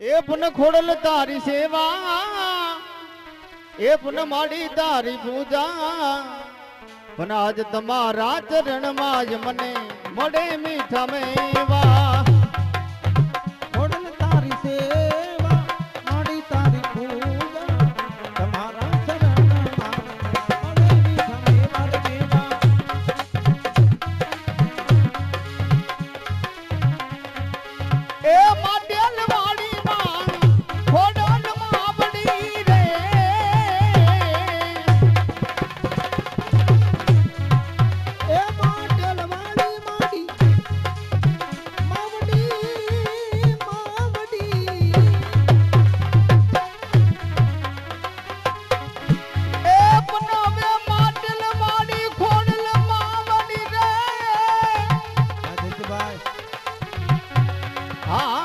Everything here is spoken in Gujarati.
એ પુન ખોડલ તારી સેવા એ પુન માડી તારી પૂજા. પણ આજ તમારા ચરણમાં જ મને મળે મીઠા મેવા. એ Ah.